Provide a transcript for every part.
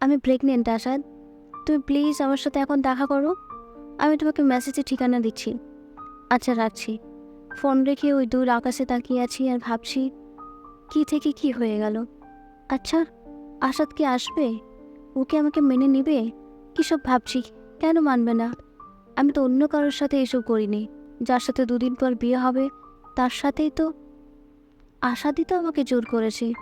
আমি প্রেগনেন্ট আসাদ তুমি প্লিজ আমার সাথে এখন দেখা করো। আমি তোমাকে মেসেজে ঠিকানা দিচ্ছি। আচ্ছা রাখছি। ফোন রেখে ওই দূর আকাশে তাকিয়ে আছি আর ভাবছি, কি থেকে কি হয়ে গেল? আচ্ছা আসাদ কি আসবে? ওকে আমাকে মেনে নিবে? সব ভাবছি? কেন মানবে না? আমি তো অন্য কারোর সাথে এসব করিনি। যার সাথে দুদিন পর বিয়ে হবে, তার সাথেই তো আশাদি তো আমাকে জোর করেছে।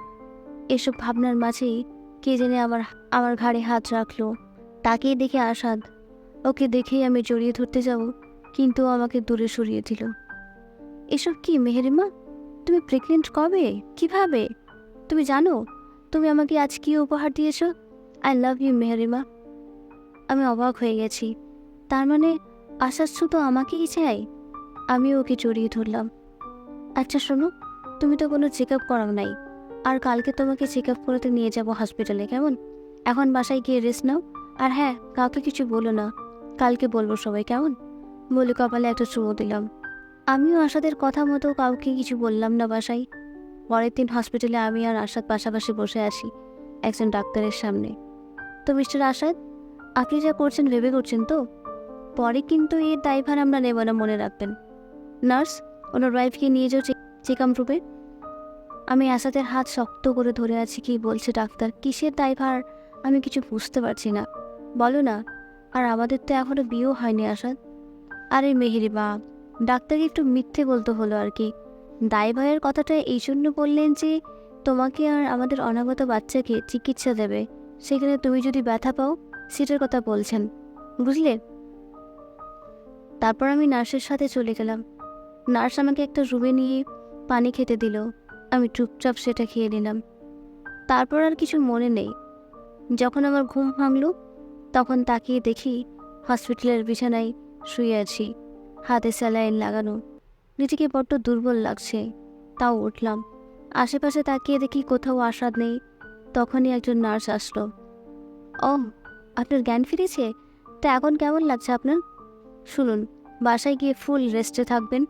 এসব ভাবনার মাঝেই কে জেনে আমার আমার ঘাড়ে হাত রাখল। তাকেই দেখে আসাদ ওকে দেখেই আমি জড়িয়ে ধরতে যাব। কিন্তু আমাকে দূরে সরিয়ে দিল। এসব কি মেহেরিমা তুমি প্রেগনেন্ট কবে? কীভাবে? তুমি জানো? তুমি আমাকে আজ কি উপহার দিয়েছ? আই লাভ ইউ মেহেরিমা আমি অবাক হয়ে গেছি। তার মানে আশাস শুধু আমাকেই চাই আমি ওকে জড়িয়ে ধরলাম। আচ্ছা শোনো, তুমি তো কোনো চেক আপ করাও নাই। আর কালকে তোমাকে চেক আপ করাতে নিয়ে যাব হসপিটালে কেমন? এখন বাসায় গিয়ে রেস্ট নাও। আর হ্যাঁ কাউকে কিছু বলো না। কালকে বলব সবাই, কেমন? বলে কপালে একটা চুমো দিলাম। আমিও আশাদের কথা মতো কাউকে কিছু বললাম না বাসায়। পরের দিন হসপিটালে আমি আর আশাদ পাশাপাশি বসে আছি, একজন ডাক্তারের সামনে। তো মিস্টার আশাদ, আপনি যা করছেন ভেবে করছেন তো? পরে কিন্তু এর দায়ভার আমরা নেব না, মনে রাখবেন। নার্স, ওনার ওয়াইফকে নিয়ে যাও চেকআপ রূপে আমি আসাদের হাত শক্ত করে ধরে আছি কি বলছে ডাক্তার? কিসের দায়ভার? আমি কিছু বুঝতে পারছি না। বলো না, আর আমাদের তো এখনও বিয়েও হয়নি আসাদ। আরে মেহেরি বা, ডাক্তারকে একটু মিথ্যে বলতে হলো আর কি। দায়ভারের কথাটা এই জন্য বললেন যে, তোমাকে আর আমাদের অনাগত বাচ্চাকে চিকিৎসা দেবে। সেখানে তুমি যদি ব্যথা পাও, সেটার কথা বলছেন। বুঝলে? তারপর আমি নার্সের সাথে চলে গেলাম। নার্স আমাকে একটা রুমে নিয়ে পানি খেতে দিল। আমি চুপচাপ সেটা খেয়ে নিলাম। তারপর আর কিছু মনে নেই। যখন আমার ঘুম ভাঙল, তখন তাকিয়ে দেখি হসপিটালের বিছানায় শুয়ে আছি, হাতে স্যালাইন লাগানো। নিজেকে বড্ড দুর্বল লাগছে, তাও উঠলাম। আশেপাশে তাকিয়ে দেখি কোথাও আসাদ নেই, তখনই একজন নার্স আসলো। ও আপনার জ্ঞান ফিরেছে? তা এখন কেমন লাগছে আপনার? শুনুন, বাসায় গিয়ে ফুল রেস্টে থাকবেন,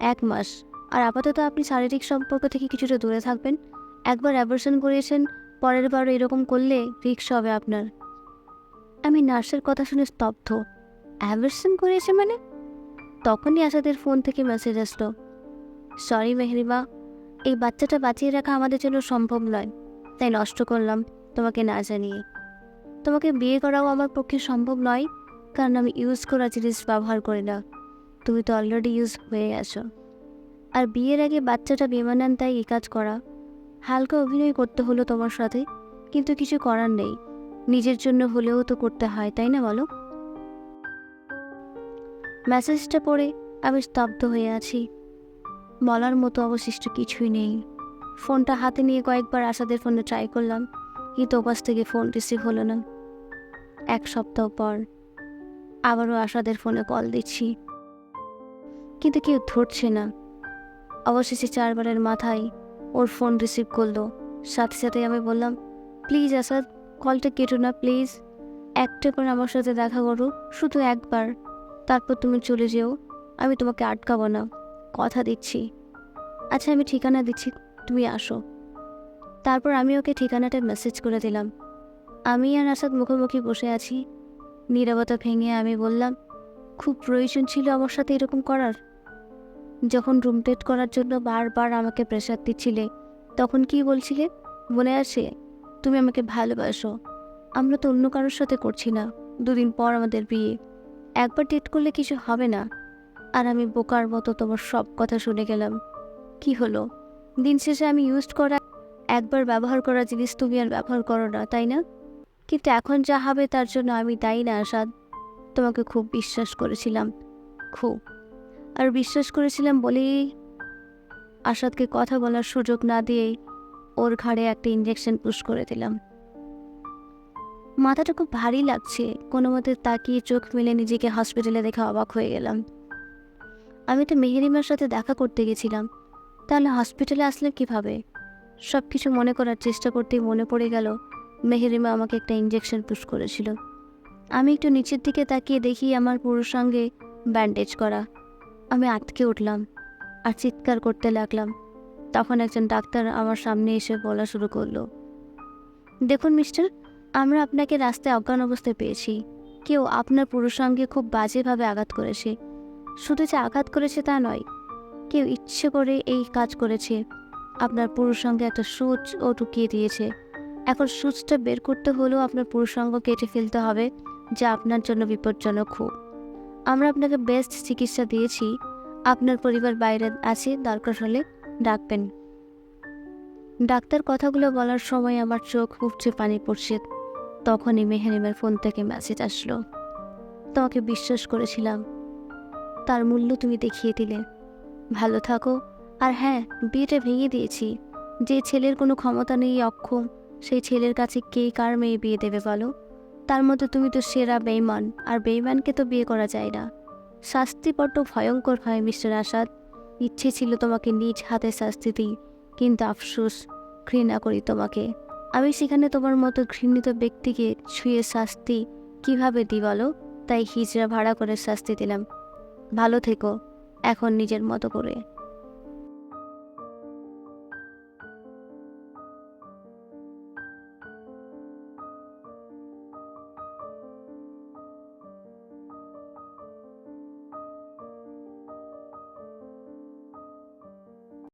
এক মাস। আর আপাতত আপনি শারীরিক সম্পর্ক থেকে কিছুটা দূরে থাকবেন। একবার অ্যাবর্শন করিয়েছেন, পরের বার এরকম করলে রিক্স হবে আপনার। আমি নার্সের কথা শুনে স্তব্ধ। অ্যাবর্শন করিয়েছে মানে? তখনই আসাদের ফোন থেকে মেসেজ আসলো। সরি মেহরিমা, এই বাচ্চাটা বাঁচিয়ে রাখা আমাদের জন্য সম্ভব নয়। তাই নষ্ট করলাম, তোমাকে না জানিয়ে। তোমাকে বিয়ে করাও আমার পক্ষে সম্ভব নয়, কারণ আমি ইউজ করা জিনিস ব্যবহার করি না। তুমি তো অলরেডি ইউজ হয়ে গেছো আর বিয়ের আগে বাচ্চাটা বেমানান তাই এই কাজ করা। হালকা অভিনয় করতে হলো তোমার সাথে, কিন্তু কিছু করার নেই। নিজের জন্য হলেও তো করতে হয়, তাই না বলো? মেসেজটা পড়ে আমি স্তব্ধ হয়ে আছি। বলার মতো অবশিষ্ট কিছুই নেই। ফোনটা হাতে নিয়ে কয়েকবার আসাদের ফোনে ট্রাই করলাম, কিন্তু ওপাশ থেকে ফোন রিসিভ হলো না। এক সপ্তাহ পর আবারও আশাদের ফোনে কল দিচ্ছি। কিন্তু কেউ ধরছে না। অবশেষে চারবারের মাথায় ওর ফোন রিসিভ করল। সাথে সাথে আমি বললাম প্লিজ আসাদ কলটা কেটো না প্লিজ একটা করে আমার সাথে দেখা করো, শুধু একবার। তারপর তুমি চলে যেও, আমি তোমাকে আটকাবো না। কথা দিচ্ছি। আচ্ছা আমি ঠিকানা দিচ্ছি, তুমি আসো। তারপর আমি ওকে ঠিকানাটা মেসেজ করে দিলাম। আমি আর আসাদ মুখোমুখি বসে আছি। নীরবতা ভেঙে আমি বললাম, খুব প্রয়োজন ছিল আমার সাথে এরকম করার? যখন রুম ডেট করার জন্য বারবার আমাকে প্রেশার দিচ্ছিলে, তখন কি বলছিলে? মনে আছে? তুমি আমাকে ভালোবাসো। আমরা তো অন্য কারোর সাথে করছি না। দুদিন পর আমাদের বিয়ে। একবার ডেট করলে কিছু হবে না। আর আমি বোকার মতো তোমার সব কথা শুনে গেলাম। কি হলো? দিন শেষে আমি ইউজ করা, একবার ব্যবহার করা জিনিস তুমি আর ব্যবহার করো না, তাই না? কিন্তু এখন যা হবে তার জন্য আমি দায়ী না, আসাদ। তোমাকে খুব বিশ্বাস করেছিলাম। খুব। আর বিশ্বাস করেছিলাম বলেই আসাদকে কথা বলার সুযোগ না দিয়েই ওর ঘাড়ে একটা ইঞ্জেকশন পুশ করে দিলাম। মাথাটা খুব ভারী লাগছে, কোনো মতে তাকিয়ে চোখ মেলে নিজেকে হসপিটালে দেখে অবাক হয়ে গেলাম। আমি তো মেহেরিমার সাথে দেখা করতে গেছিলাম, তাহলে হসপিটালে আসলে কীভাবে? সব কিছু মনে করার চেষ্টা করতেই মনে পড়ে গেল মেহেরিমা আমাকে একটা ইঞ্জেকশন পুশ করেছিল। আমি একটু নিচের দিকে তাকিয়ে দেখি আমার পুরো সঙ্গে ব্যান্ডেজ করা। আমি আটকে উঠলাম আর চিৎকার করতে লাগলাম। তখন একজন ডাক্তার আমার সামনে এসে বলা শুরু করল, দেখুন মিস্টার, আমরা আপনাকে রাস্তায় অজ্ঞান অবস্থায় পেয়েছি। কেউ আপনার পুরুষাঙ্গে খুব বাজেভাবে আঘাত করেছে। শুধু যে আঘাত করেছে তা নয়, কেউ ইচ্ছে করে এই কাজ করেছে। আপনার পুরুষাঙ্গে একটা সুচ ও ঢুকিয়ে দিয়েছে। এখন সুচটা বের করতে হলেও আপনার পুরুষাঙ্গ কেটে ফেলতে হবে, যা আপনার জন্য বিপজ্জনক খুব। আমরা আপনাকে বেস্ট চিকিৎসা দিয়েছি। আপনার পরিবার বাইরে আছে, দরকার হলে ডাকবেন। ডাক্তার কথাগুলো বলার সময় আমার চোখ উপচে পানি পড়ছে। তখনই মেহরিমের ফোন থেকে মেসেজ আসলো। তোমাকে বিশ্বাস করেছিলাম। তার মূল্য তুমি দেখিয়ে দিলে। ভালো থাকো। আর হ্যাঁ বিয়েটা ভেঙে দিয়েছি। যে ছেলের কোনো ক্ষমতা নেই, অক্ষম। সেই ছেলের কাছে কে কার মেয়ে বিয়ে দেবে বলো? তার মধ্যে তুমি তো সেরা বেইমান, আর বেইমানকে তো বিয়ে করা যায় না। শাস্তি বড্ড ভয়ঙ্কর হয় মিস্টার আসাদ। ইচ্ছে ছিল তোমাকে নিজ হাতে শাস্তি দিই, কিন্তু আফসোস, ঘৃণা করি তোমাকে। আমি সেখানে তোমার মতো ঘৃণিত ব্যক্তিকে ছুঁয়ে শাস্তি কীভাবে দিই বলো? তাই হিজড়া ভাড়া করে শাস্তি দিলাম। ভালো থেকো, এখন নিজের মতো করে।